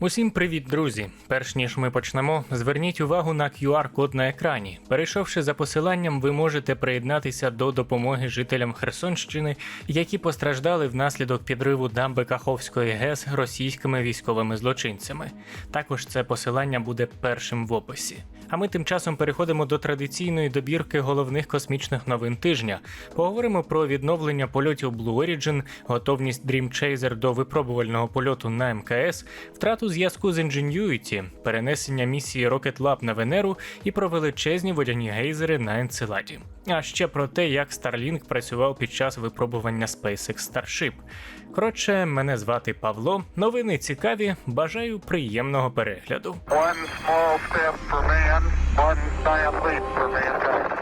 Усім привіт, друзі! Перш ніж ми почнемо, зверніть увагу на QR-код на екрані. Перейшовши за посиланням, ви можете приєднатися до допомоги жителям Херсонщини, які постраждали внаслідок підриву дамби Каховської ГЕС російськими військовими злочинцями. Також це посилання буде першим в описі. А ми тим часом переходимо до традиційної добірки головних космічних новин тижня. Поговоримо про відновлення польотів Blue Origin, готовність Dream Chaser до випробувального польоту на МКС, втрату зв'язку з Ingenuity, перенесення місії Rocket Lab на Венеру і про величезні водяні гейзери на Енцеладі. А ще про те, як Starlink працював під час випробування SpaceX Starship. Коротше, мене звати Павло. Новини цікаві. Бажаю приємного перегляду. One small step for man, one giant leap for mankind.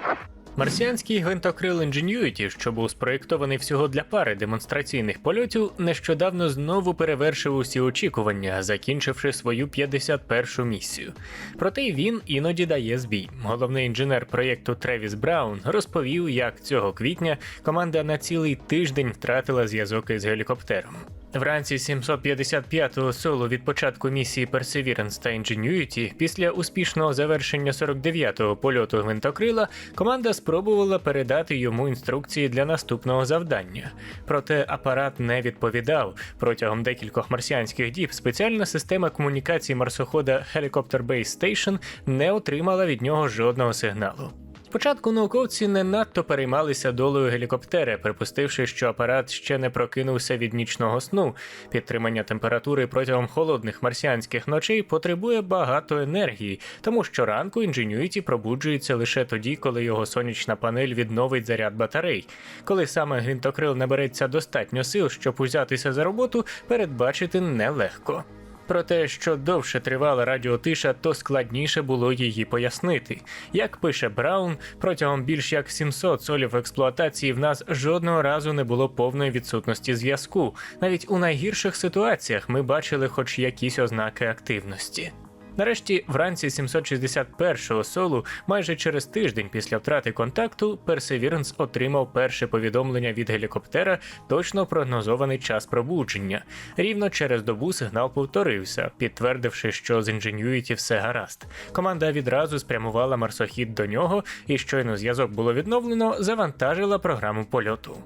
Марсіанський гвинтокрил Ingenuity, що був спроєктований всього для пари демонстраційних польотів, нещодавно знову перевершив усі очікування, закінчивши свою 51-шу місію. Проте він іноді дає збій. Головний інженер проєкту Тревіс Браун розповів, як цього квітня команда на цілий тиждень втратила зв'язок із гелікоптером. Вранці 755-го солу від початку місії Perseverance та Ingenuity, після успішного завершення 49-го польоту гвинтокрила, команда спробувала передати йому інструкції для наступного завдання. Проте апарат не відповідав. Протягом декількох марсіанських діб спеціальна система комунікації марсохода Helicopter Base Station не отримала від нього жодного сигналу. Спочатку науковці не надто переймалися долею гелікоптера, припустивши, що апарат ще не прокинувся від нічного сну. Підтримання температури протягом холодних марсіанських ночей потребує багато енергії, тому що ранку Ingenuity пробуджується лише тоді, коли його сонячна панель відновить заряд батарей. Коли саме гвинтокрил набереться достатньо сил, щоб узятися за роботу, передбачити нелегко. Про те, що довше тривала радіотиша, то складніше було її пояснити. Як пише Браун, протягом більш як 700 солів експлуатації в нас жодного разу не було повної відсутності зв'язку. Навіть у найгірших ситуаціях ми бачили хоч якісь ознаки активності. Нарешті, вранці 761-го солу, майже через тиждень після втрати контакту, Perseverance отримав перше повідомлення від гелікоптера, точно прогнозований час пробудження. Рівно через добу сигнал повторився, підтвердивши, що з Ingenuity все гаразд. Команда відразу спрямувала марсохід до нього, і щойно зв'язок було відновлено, завантажила програму польоту.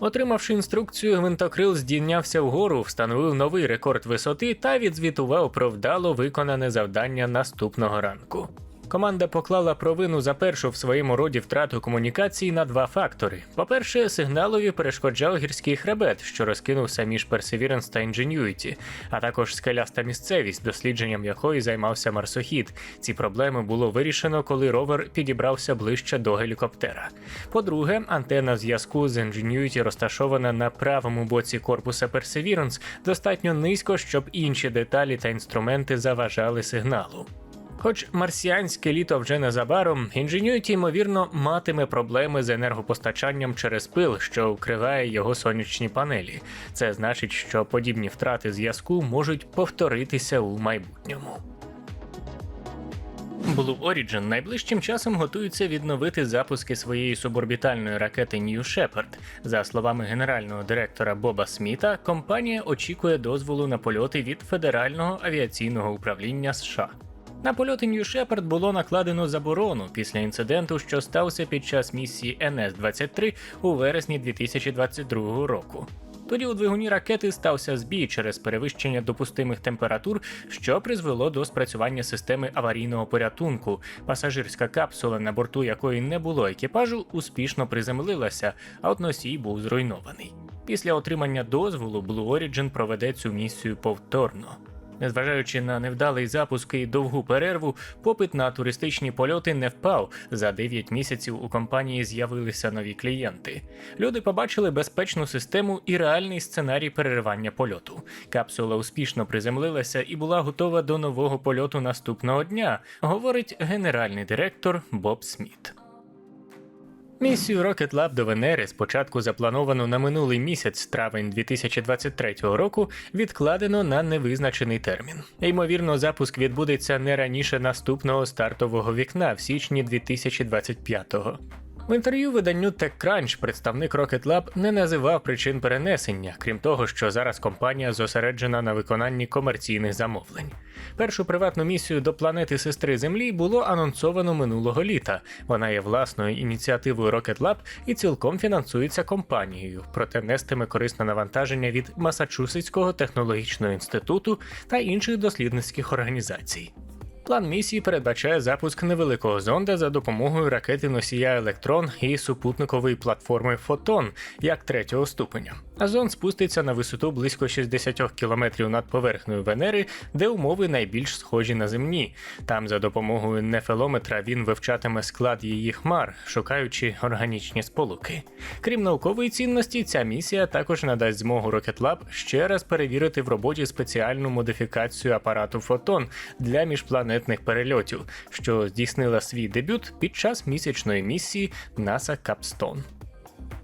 Отримавши інструкцію, гвинтокрил здійнявся вгору, встановив новий рекорд висоти та відзвітував про вдало виконане завдання наступного ранку. Команда поклала провину за першу в своєму роді втрату комунікації на два фактори: по-перше, сигналові перешкоджав гірський хребет, що розкинувся між Perseverance та Ingenuity, а також скеляста місцевість, дослідженням якої займався марсохід. Ці проблеми було вирішено, коли ровер підібрався ближче до гелікоптера. По-друге, антенна зв'язку з Ingenuity розташована на правому боці корпуса Perseverance достатньо низько, щоб інші деталі та інструменти заважали сигналу. Хоч марсіанське літо вже незабаром, Ingenuity, ймовірно, матиме проблеми з енергопостачанням через пил, що вкриває його сонячні панелі. Це значить, що подібні втрати зв'язку можуть повторитися у майбутньому. Blue Origin найближчим часом готується відновити запуски своєї суборбітальної ракети New Shepard. За словами генерального директора Боба Сміта, компанія очікує дозволу на польоти від Федерального авіаційного управління США. На польоти New Shepard було накладено заборону після інциденту, що стався під час місії НС-23 у вересні 2022 року. Тоді у двигуні ракети стався збій через перевищення допустимих температур, що призвело до спрацювання системи аварійного порятунку. Пасажирська капсула, на борту якої не було екіпажу, успішно приземлилася, а от носій був зруйнований. Після отримання дозволу Blue Origin проведе цю місію повторно. Незважаючи на невдалий запуск і довгу перерву, попит на туристичні польоти не впав. За 9 місяців у компанії з'явилися нові клієнти. Люди побачили безпечну систему і реальний сценарій переривання польоту. Капсула успішно приземлилася і була готова до нового польоту наступного дня, говорить генеральний директор Боб Сміт. Місію Rocket Lab до Венери, спочатку заплановану на минулий місяць, травень 2023 року, відкладено на невизначений термін. Ймовірно, запуск відбудеться не раніше наступного стартового вікна в січні 2025-го. В інтерв'ю виданню TechCrunch представник Rocket Lab не називав причин перенесення, крім того, що зараз компанія зосереджена на виконанні комерційних замовлень. Першу приватну місію до планети сестри Землі було анонсовано минулого літа. Вона є власною ініціативою Rocket Lab і цілком фінансується компанією, проте нестиме корисне навантаження від Масачусетського технологічного інституту та інших дослідницьких організацій. План місії передбачає запуск невеликого зонда за допомогою ракети носія Електрон і супутникової платформи Фотон як третього ступеня. А зонд спуститься на висоту близько 60 кілометрів над поверхнею Венери, де умови найбільш схожі на земні. Там за допомогою нефелометра він вивчатиме склад її хмар, шукаючи органічні сполуки. Крім наукової цінності, ця місія також надасть змогу Rocket ще раз перевірити в роботі спеціальну модифікацію апарату Фотон для міжпланетних перельотів, що здійснила свій дебют під час місячної місії NASA Capstone.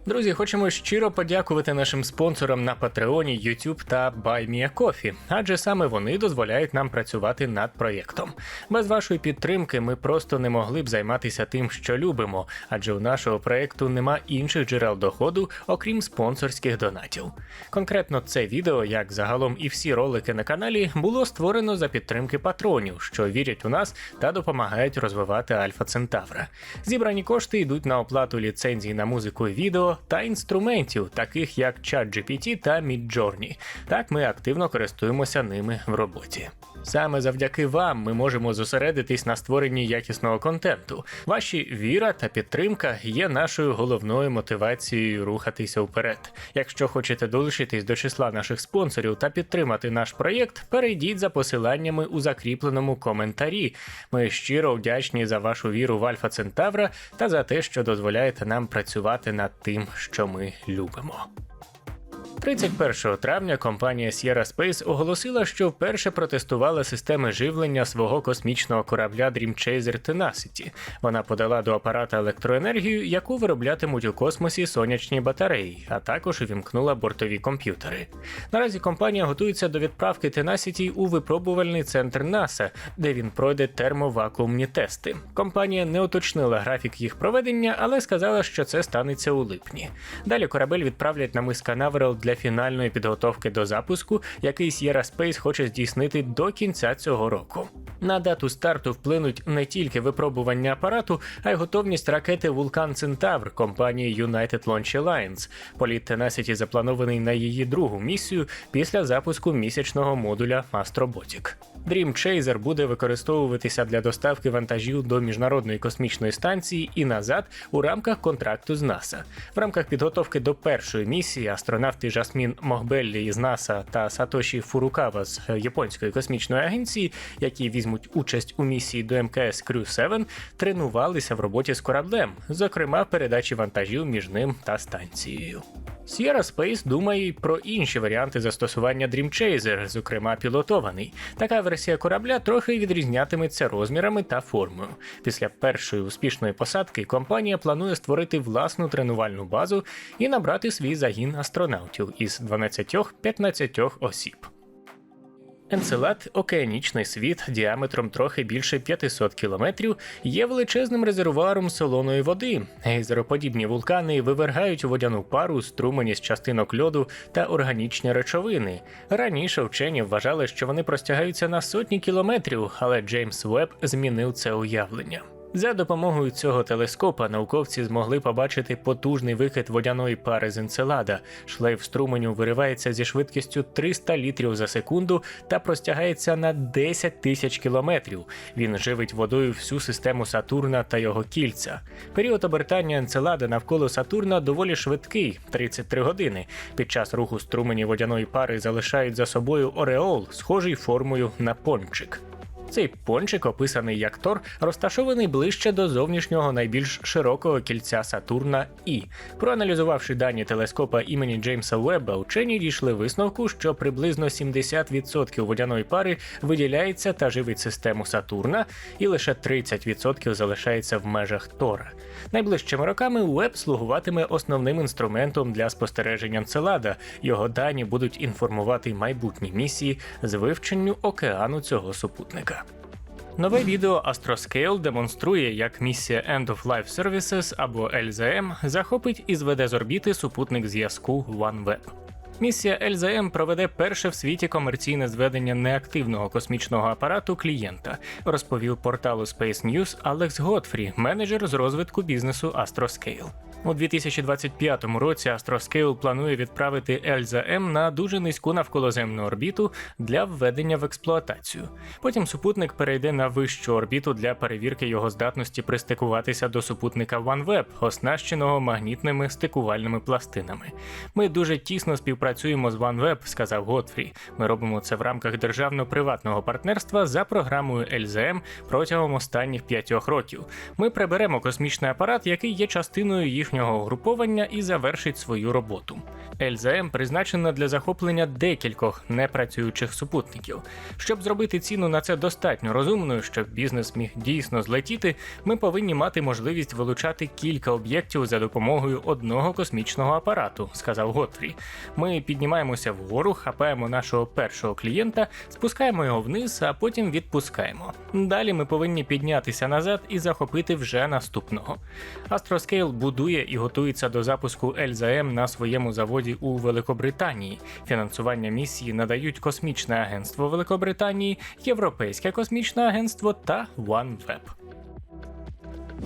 Друзі, хочемо щиро подякувати нашим спонсорам на Патреоні, YouTube та BuyMeACoffee, адже саме вони дозволяють нам працювати над проєктом. Без вашої підтримки ми просто не могли б займатися тим, що любимо, адже у нашого проєкту нема інших джерел доходу, окрім спонсорських донатів. Конкретно це відео, як загалом і всі ролики на каналі, було створено за підтримки патронів, що вірять у нас та допомагають розвивати Альфа Центавра. Зібрані кошти йдуть на оплату ліцензій на музику і відео та інструментів, таких як ChatGPT та Midjourney. Так ми активно користуємося ними в роботі. Саме завдяки вам ми можемо зосередитись на створенні якісного контенту. Ваші віра та підтримка є нашою головною мотивацією рухатися вперед. Якщо хочете долучитись до числа наших спонсорів та підтримати наш проєкт, перейдіть за посиланнями у закріпленому коментарі. Ми щиро вдячні за вашу віру в Альфа Центавра та за те, що дозволяєте нам працювати над тим, що ми любимо. 31 травня компанія Sierra Space оголосила, що вперше протестувала системи живлення свого космічного корабля Dream Chaser Tenacity. Вона подала до апарата електроенергію, яку вироблятимуть у космосі сонячні батареї, а також увімкнула бортові комп'ютери. Наразі компанія готується до відправки Tenacity у випробувальний центр НАСА, де він пройде термовакуумні тести. Компанія не уточнила графік їх проведення, але сказала, що це станеться у липні. Далі корабель відправлять на мис Канаверал для фінальної підготовки до запуску, який Sierra Space хоче здійснити до кінця цього року. На дату старту вплинуть не тільки випробування апарату, а й готовність ракети Вулкан Центавр компанії United Launch Alliance. Політ Tenacity запланований на її другу місію після запуску місячного модуля Astrobotic. Dream Chaser буде використовуватися для доставки вантажів до міжнародної космічної станції і назад у рамках контракту з НАСА. В рамках підготовки до першої місії астронавти Жасмін Могбеллі із НАСА та Сатоші Фурукава з японської космічної агенції, які візьмуть участь у місії до МКС Crew 7, тренувалися в роботі з кораблем, зокрема передачі вантажів між ним та станцією. Sierra Space думає й про інші варіанти застосування Dream Chaser, зокрема пілотований. Така версія корабля трохи відрізнятиметься розмірами та формою. Після першої успішної посадки компанія планує створити власну тренувальну базу і набрати свій загін астронавтів із 12-15 осіб. Енцелад, океанічний світ діаметром трохи більше 500 кілометрів, є величезним резервуаром солоної води. Гейзероподібні вулкани вивергають водяну пару, струмені з частинок льоду та органічні речовини. Раніше вчені вважали, що вони простягаються на сотні кілометрів, але Джеймс Веб змінив це уявлення. За допомогою цього телескопа науковці змогли побачити потужний викид водяної пари з Енцелада. Шлейф струменю виривається зі швидкістю 300 літрів за секунду та простягається на 10 тисяч кілометрів. Він живить водою всю систему Сатурна та його кільця. Період обертання Енцелада навколо Сатурна доволі швидкий 33 години. Під час руху струмені водяної пари залишають за собою ореол, схожий формою на пончик. Цей пончик, описаний як Тор, розташований ближче до зовнішнього найбільш широкого кільця Сатурна І. Проаналізувавши дані телескопа імені Джеймса Уебба, учені дійшли висновку, що приблизно 70% водяної пари виділяється та живить систему Сатурна, і лише 30% залишається в межах Тора. Найближчими роками ВЕБ слугуватиме основним інструментом для спостереження Целада. Його дані будуть інформувати майбутні місії з вивченню океану цього супутника. Нове відео Astroscale демонструє, як місія End of Life Services або LZM захопить і зведе з орбіти супутник зв'язку OneWeb. Місія ЛЗМ проведе перше в світі комерційне зведення неактивного космічного апарату клієнта, розповів порталу Space News Алекс Готфрі, менеджер з розвитку бізнесу Astroscale. У 2025 році Astroscale планує відправити LZM на дуже низьку навколоземну орбіту для введення в експлуатацію. Потім супутник перейде на вищу орбіту для перевірки його здатності пристикуватися до супутника OneWeb, оснащеного магнітними стикувальними пластинами. Ми дуже тісно співпрацюємо з OneWeb, сказав Готфрі. Ми робимо це в рамках державно-приватного партнерства за програмою LZM протягом останніх п'ятьох років. Ми приберемо космічний апарат, який є частиною їхнього угруповання і завершить свою роботу. LZM призначена для захоплення декількох непрацюючих супутників. Щоб зробити ціну на це достатньо розумною, щоб бізнес міг дійсно злетіти, ми повинні мати можливість вилучати кілька об'єктів за допомогою одного космічного апарату, сказав Готфрі. Ми піднімаємося вгору, хапаємо нашого першого клієнта, спускаємо його вниз, а потім відпускаємо. Далі ми повинні піднятися назад і захопити вже наступного. Astroscale будує і готується до запуску LZM на своєму заводі у Великобританії. Фінансування місії надають Космічне агентство Великобританії, Європейське космічне агентство та OneWeb.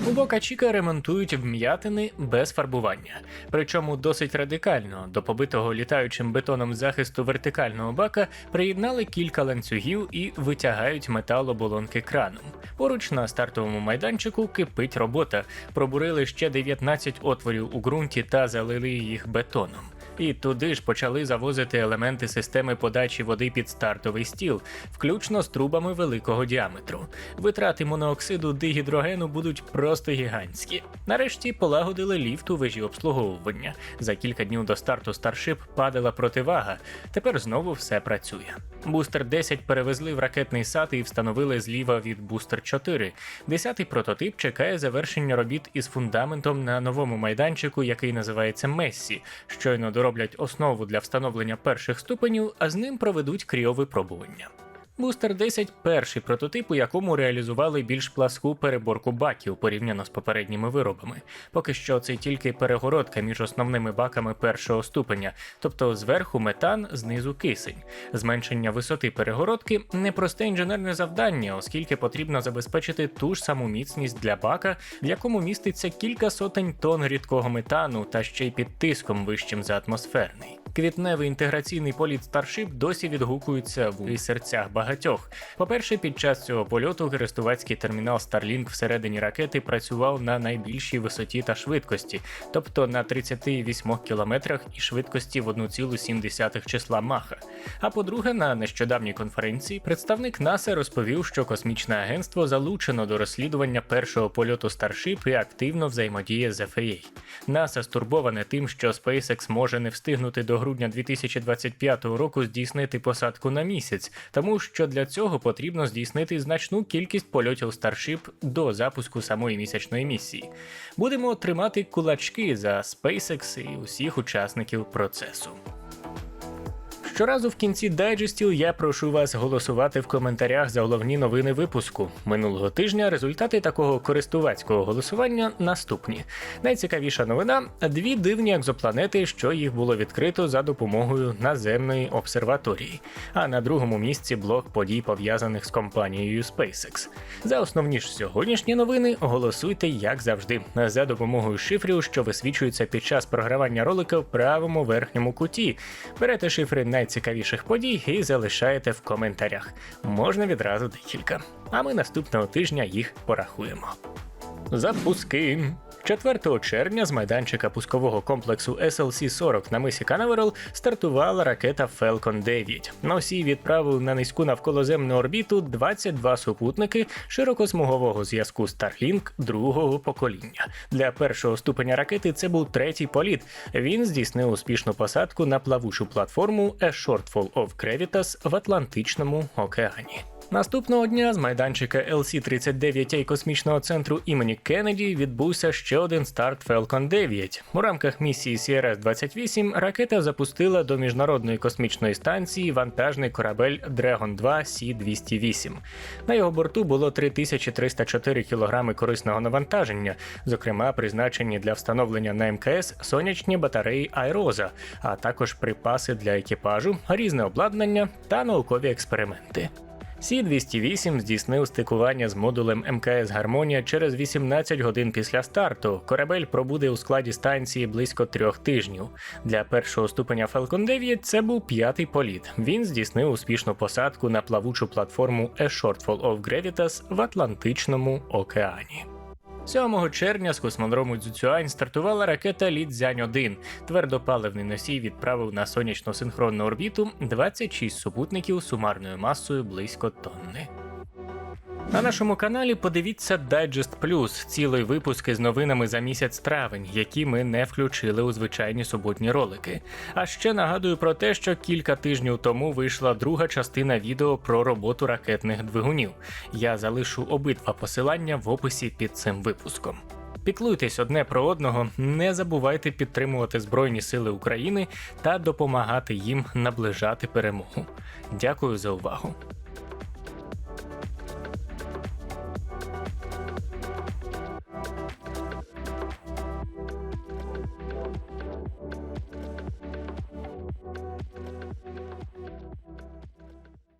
У Бока Чіка ремонтують вм'ятини без фарбування, причому досить радикально. До побитого літаючим бетоном захисту вертикального бака приєднали кілька ланцюгів і витягають метал оболонки краном. Поруч на стартовому майданчику кипить робота. Пробурили ще 19 отворів у ґрунті та залили їх бетоном. І туди ж почали завозити елементи системи подачі води під стартовий стіл, включно з трубами великого діаметру. Витрати монооксиду дигідрогену будуть просто гігантські. Нарешті полагодили ліфт у вежі обслуговування. За кілька днів до старту Starship падала противага. Тепер знову все працює. Бустер 10 перевезли в ракетний сад і встановили зліва від Бустер 4. Десятий прототип чекає завершення робіт із фундаментом на новому майданчику, який називається Мессі. Щойно дороблять основу для встановлення перших ступенів, а з ним проведуть кріовипробування. Бустер 10 перший прототип, у якому реалізували більш пласку переборку баків порівняно з попередніми виробами. Поки що це тільки перегородка між основними баками першого ступеня, тобто зверху метан, знизу кисень. Зменшення висоти перегородки непросте інженерне завдання, оскільки потрібно забезпечити ту ж саму міцність для бака, в якому міститься кілька сотень тонн рідкого метану та ще й під тиском вищим за атмосферний. Квітневий інтеграційний політ Starship досі відгукується в серцях багатьох. По-перше, під час цього польоту користувацький термінал Starlink всередині ракети працював на найбільшій висоті та швидкості, тобто на 38 кілометрах і швидкості в 1,7 числа Маха. А по-друге, на нещодавній конференції представник НАСА розповів, що космічне агентство залучено до розслідування першого польоту Starship і активно взаємодіє з FAA. НАСА стурбоване тим, що SpaceX може не встигнути до грудня 2025 року здійснити посадку на місяць, тому що для цього потрібно здійснити значну кількість польотів Starship до запуску самої місячної місії. Будемо тримати кулачки за SpaceX і усіх учасників процесу. Щоразу в кінці дайджестів я прошу вас голосувати в коментарях за головні новини випуску. Минулого тижня результати такого користувацького голосування наступні. Найцікавіша новина дві дивні екзопланети, що їх було відкрито за допомогою наземної обсерваторії. А на другому місці блок подій пов'язаних з компанією SpaceX. За основні ж сьогоднішні новини голосуйте як завжди, за допомогою шифрів, що висвічуються під час програвання ролика в правому верхньому куті. Берете шифри найцікавіших подій і залишаєте в коментарях. Можна відразу декілька. А ми наступного тижня їх порахуємо. Запуски. 4 червня з майданчика пускового комплексу SLC-40 на мисі Канаверал стартувала ракета Falcon 9. Носій відправив на низьку навколоземну орбіту 22 супутники широкосмугового зв'язку Starlink другого покоління. Для першого ступеня ракети це був третій політ. Він здійснив успішну посадку на плавучу платформу A Shortfall of Gravitas в Атлантичному океані. Наступного дня з майданчика LC-39A космічного центру імені Кеннеді відбувся ще один старт Falcon 9. У рамках місії CRS-28 ракета запустила до міжнародної космічної станції вантажний корабель Dragon 2 C-208. На його борту було 3304 кг корисного навантаження, зокрема призначені для встановлення на МКС сонячні батареї Айроза, а також припаси для екіпажу, різне обладнання та наукові експерименти. Сі-208 здійснив стикування з модулем МКС Гармонія через 18 годин після старту. Корабель пробуде у складі станції близько трьох тижнів. Для першого ступеня Falcon 9 це був п'ятий політ. Він здійснив успішну посадку на плавучу платформу A Shortfall of Gravitas в Атлантичному океані. 7 червня з космодрому Дзюцюань стартувала ракета Лідзянь 1 Твердопаливний носій відправив на сонячно синхронну орбіту 26 супутників сумарною масою близько тонни. На нашому каналі подивіться Digest Plus, цілий випуск із новинами за місяць травень, які ми не включили у звичайні суботні ролики. А ще нагадую про те, що кілька тижнів тому вийшла друга частина відео про роботу ракетних двигунів. Я залишу обидва посилання в описі під цим випуском. Піклуйтесь одне про одного, не забувайте підтримувати Збройні Сили України та допомагати їм наближати перемогу. Дякую за увагу.